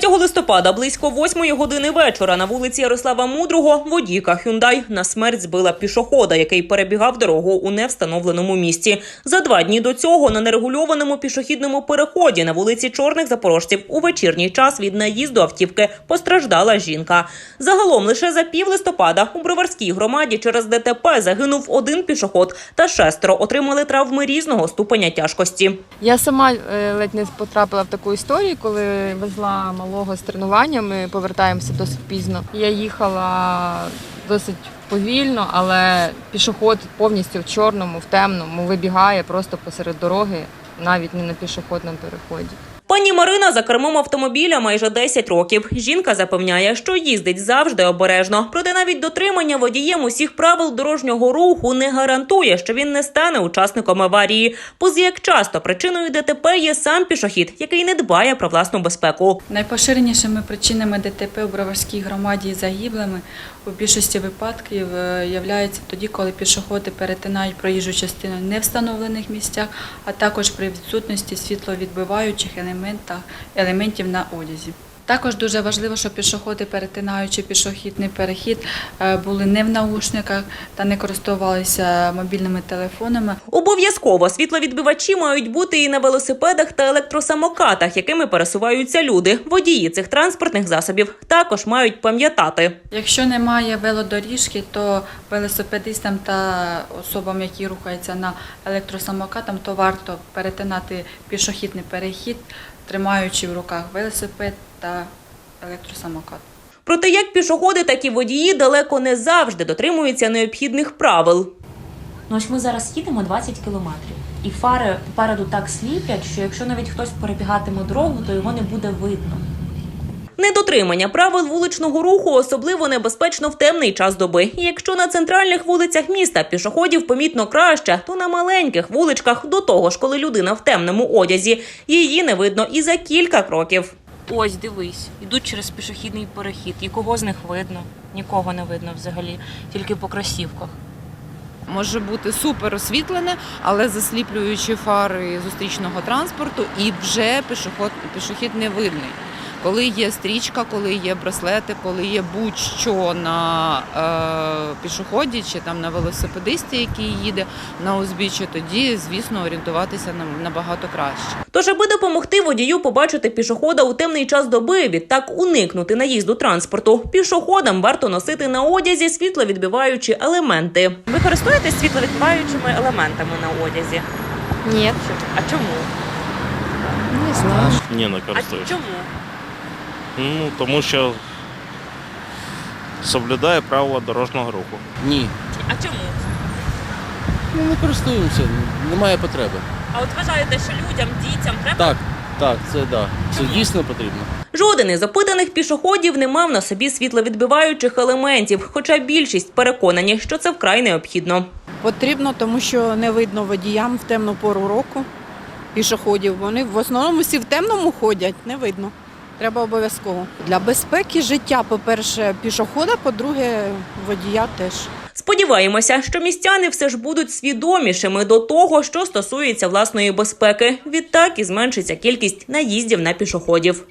листопада близько 8 години вечора на вулиці Ярослава Мудрого водійка Hyundai на смерть збила пішохода, який перебігав дорогу у невстановленому місці. За два дні до цього на нерегульованому пішохідному переході на вулиці Чорних Запорожців у вечірній час від наїзду автівки постраждала жінка. Загалом лише за пів листопада у Броварській громаді через ДТП загинув один пішоход та шестеро отримали травми різного ступеня тяжкості. Я сама е, ледь не потрапила в таку історію, коли везла малого з тренування. Ми повертаємося досить пізно. Я їхала досить повільно, але пішоход повністю в чорному, в темному вибігає просто посеред дороги, навіть не на пішохідному переході. Пані Марина за кермом автомобіля майже 10 років. Жінка запевняє, що їздить завжди обережно. Проте навіть дотримання водієм усіх правил дорожнього руху не гарантує, що він не стане учасником аварії. Поза як часто причиною ДТП є сам пішохід, який не дбає про власну безпеку. Найпоширенішими причинами ДТП у Броварській громаді загиблими у більшості випадків являється тоді, коли пішоходи перетинають проїжджу частину не встановлених місцях, а також при відсутності світловідбиваючих елементів на одязі. Також дуже важливо, щоб пішоходи, перетинаючи пішохідний перехід, е, були не в наушниках та не користувалися мобільними телефонами, Обов'язково світловідбивачі мають бути і на велосипедах та електросамокатах, якими пересуваються люди. Водії цих транспортних засобів також мають пам'ятати. Якщо немає велодоріжки, то велосипедистам та особам, які рухаються на електросамокатам, то варто перетинати пішохідний перехід, тримаючи в руках велосипед та електросамокат. Проте як пішоходи, так і водії далеко не завжди дотримуються необхідних правил. Ну ось ми зараз їдемо 20 кілометрів, і фари попереду так сліплять, що якщо навіть хтось перебігатиме дорогу, то його не буде видно. Недотримання правил вуличного руху особливо небезпечно в темний час доби. І якщо на центральних вулицях міста пішоходів помітно краще, то на маленьких вуличках до того ж, коли людина в темному одязі, її не видно і за кілька кроків. Ось дивись, ідуть через пішохідний перехід. І кого з них видно? Нікого не видно взагалі, тільки по красівках. може бути супер освітлене, але засліплюючи фари зустрічного транспорту, і вже пішоход, пішохід не видний. Коли є стрічка, коли є браслети, коли є будь-що на е, пішоході чи там на велосипедисті, який їде на узбіччя, тоді, звісно, орієнтуватися нам набагато краще. Тож, аби допомогти водію побачити пішохода у темний час доби, відтак уникнути наїзду транспорту, пішоходам варто носити на одязі світловідбиваючі елементи. Ви користуєтесь світловідбиваючими елементами на одязі? Ні, А чому? не знаю. Ні, не А чому? Ну, тому що соблюдає правила дорожнього руху. Ні, А чому? ну не користуємося, немає потреби. А от вважаєте, що людям, дітям треба? Так, так, це да. Це дійсно потрібно. Жоден із опитаних пішоходів не мав на собі світловідбиваючих елементів, хоча більшість переконані, що це вкрай необхідно. Потрібно, тому що не видно водіям в темну пору року пішоходів. Вони в основному всі в темному ходять, не видно. Треба обов'язково. Для безпеки життя, по-перше, пішохода, по-друге, водія теж. Сподіваємося, що містяни все ж будуть свідомішими до того, що стосується власної безпеки. Відтак і зменшиться кількість наїздів на пішоходів.